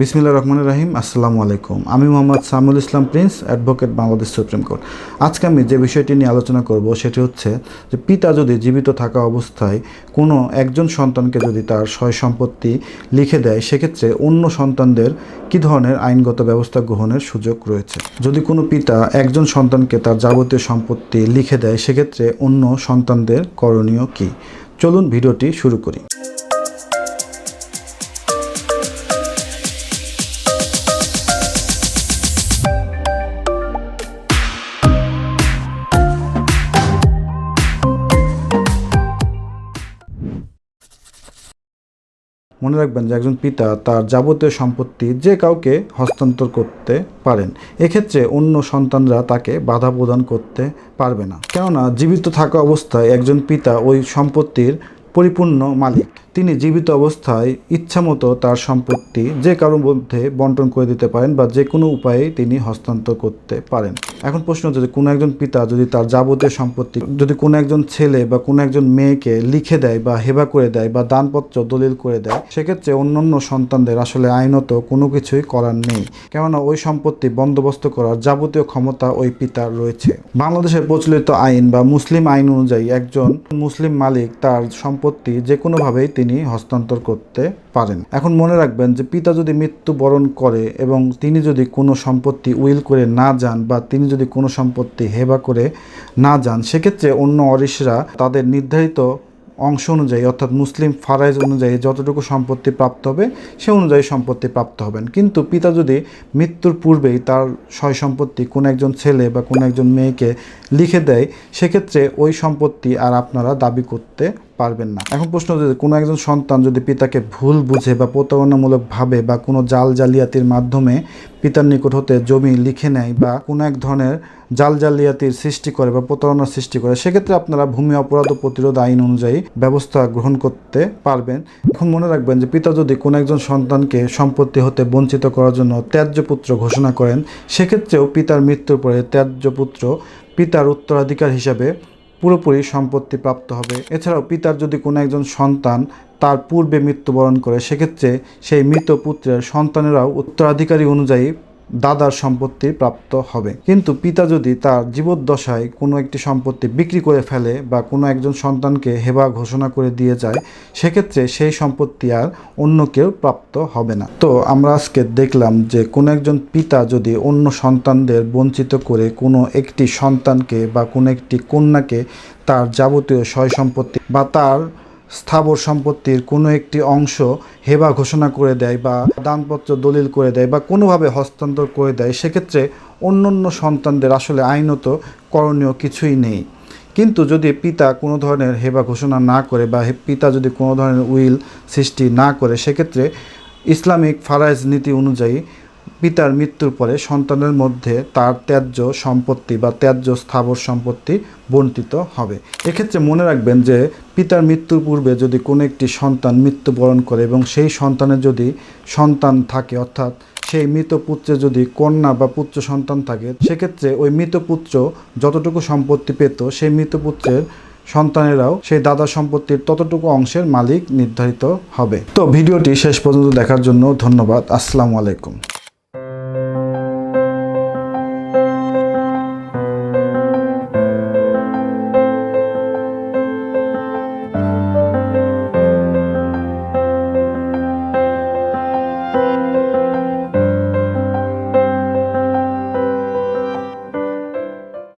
বিসমিল্লা রহমান রাহিম, আসসালামু আলাইকুম। আমি Mohammad Samul Islam Prince, advocate Bangladesh supreme court. আজকে আমি যে বিষয়টি নিয়ে আলোচনা করব, সেটি হচ্ছে যে পিতা যদি জীবিত থাকা অবস্থায় কোনো একজন সন্তানকে যদি তার সয় সম্পত্তি লিখে দেয়, সেক্ষেত্রে অন্য সন্তানদের কী ধরনের আইনগত ব্যবস্থা গ্রহণের সুযোগ রয়েছে? যদি কোনো পিতা একজন সন্তানকে তার যাবতীয় সম্পত্তি লিখে দেয়, সেক্ষেত্রে অন্য সন্তানদের করণীয় কী? চলুন ভিডিওটি শুরু করি। মনে রাখবেন যে একজন পিতা তার যাবতীয় সম্পত্তি যে কাউকে হস্তান্তর করতে পারেন, এক্ষেত্রে অন্য সন্তানরা তাকে বাধা প্রদান করতে পারবে না। কেননা জীবিত থাকা অবস্থায় একজন পিতা ওই সম্পত্তির পরিপূর্ণ মালিক। তিনি জীবিত অবস্থায় ইচ্ছামতো তার সম্পত্তি যে কারোর মধ্যে বন্টন করে দিতে পারেন বা যে কোনো উপায়ে তিনি হস্তান্তর করতে পারেন। এখন প্রশ্ন হচ্ছে যে কোনো একজন পিতা যদি তার যাবতীয় সম্পত্তি যদি কোনো একজন ছেলে বা কোনো একজন মেয়েকে লিখে দেয় বা হেবা করে দেয় বা দানপত্র দলিল করে দেয়, সেক্ষেত্রে অন্যান্য সন্তানদের আসলে আইনত কোনো কিছুই করার নেই। কেননা ওই সম্পত্তি বন্দোবস্ত করার যাবতীয় ক্ষমতা ওই পিতার রয়েছে। বাংলাদেশের প্রচলিত আইন বা মুসলিম আইন অনুযায়ী একজন মুসলিম মালিক তার সম্পত্তি যে কোনোভাবেই তিনি হস্তান্তর করতে পারেন। এখন মনে রাখবেন যে পিতা যদি মৃত্যুবরণ করে এবং তিনি যদি কোনো সম্পত্তি উইল করে না যান বা তিনি যদি কোনো সম্পত্তি হেবা করে না যান, সেক্ষেত্রে অন্য অরিসরা তাদের নির্ধারিত অংশ অনুযায়ী, অর্থাৎ মুসলিম ফারাইজ অনুযায়ী যতটুকু সম্পত্তি প্রাপ্ত হবে, সে অনুযায়ী সম্পত্তি প্রাপ্ত হবেন। কিন্তু পিতা যদি মৃত্যুর পূর্বেই তার সয় সম্পত্তি কোনো একজন ছেলে বা কোনো একজন মেয়েকে লিখে দেয়, সেক্ষেত্রে ওই সম্পত্তি আর আপনারা দাবি করতে পারবেন না। এখন প্রশ্ন হচ্ছে কোনো একজন সন্তান যদি পিতাকে ভুল বুঝে বা প্রতারণামূলকভাবে বা কোনো জাল জালিয়াতির মাধ্যমে পিতার নিকট হতে জমি লিখে নেয় বা কোনো এক ধরনের জাল জালিয়াতির সৃষ্টি করে বা প্রতারণার সৃষ্টি করে, সেক্ষেত্রে আপনারা ভূমি অপরাধ ও প্রতিরোধ আইন অনুযায়ী ব্যবস্থা গ্রহণ করতে পারবেন। এখন মনে রাখবেন যে, পিতা যদি কোনো একজন সন্তানকে সম্পত্তি হতে বঞ্চিত করার জন্য ত্যায্য পুত্র ঘোষণা করেন, সেক্ষেত্রেও পিতার মৃত্যুর পরে ত্যায্য পুত্র পিতার উত্তরাধিকার হিসাবে পুরোপুরি সম্পত্তি প্রাপ্ত হবে। এছাড়াও পিতার যদি কোনো একজন সন্তান তার পূর্বে মৃত্যুবরণ করে, সেক্ষেত্রে সেই মৃত পুত্রের সন্তানেরাও উত্তরাধিকারী অনুযায়ী দাদার সম্পত্তি প্রাপ্ত হবে। কিন্তু পিতা যদি তার জীবদ্দশায় কোনো একটি সম্পত্তি বিক্রি করে ফেলে বা কোনো একজন সন্তানকে হেবা ঘোষণা করে দিয়ে যায়, সেক্ষেত্রে সেই সম্পত্তি আর অন্য কেউ প্রাপ্ত হবে না। তো আমরা আজকে দেখলাম যে কোনো একজন পিতা যদি অন্য সন্তানদের বঞ্চিত করে কোনো একটি সন্তানকে বা কোনো একটি কন্যাকে তার যাবতীয় সয় সম্পত্তি বা তার স্থাবর সম্পত্তির কোনো একটি অংশ হেবা ঘোষণা করে দেয় বা দানপত্র দলিল করে দেয় বা কোনোভাবে হস্তান্তর করে দেয়, সেক্ষেত্রে অন্য অন্য সন্তানদের আসলে আইনত করণীয় কিছুই নেই। কিন্তু যদি পিতা কোনো ধরনের হেবা ঘোষণা না করে বা পিতা যদি কোনো ধরনের উইল সৃষ্টি না করে, সেক্ষেত্রে ইসলামিক ফারাইজ নীতি অনুযায়ী পিতার মৃত্যুর পরে সন্তানের মধ্যে তার ত্যায্য সম্পত্তি বা ত্যায্য স্থাবর সম্পত্তি বন্টিত হবে। এক্ষেত্রে মনে রাখবেন যে পিতার মৃত্যুর পূর্বে যদি কোনো একটি সন্তান মৃত্যুবরণ করে এবং সেই সন্তানের যদি সন্তান থাকে, অর্থাৎ সেই মৃত পুত্রে যদি কন্যা বা পুত্র সন্তান থাকে, সেক্ষেত্রে ওই মৃত পুত্র যতটুকু সম্পত্তি পেত, সেই মৃত পুত্রের সন্তানেরাও সেই দাদা সম্পত্তির ততটুকু অংশের মালিক নির্ধারিত হবে। তো ভিডিওটি শেষ পর্যন্ত দেখার জন্য ধন্যবাদ। আসসালামু আলাইকুম।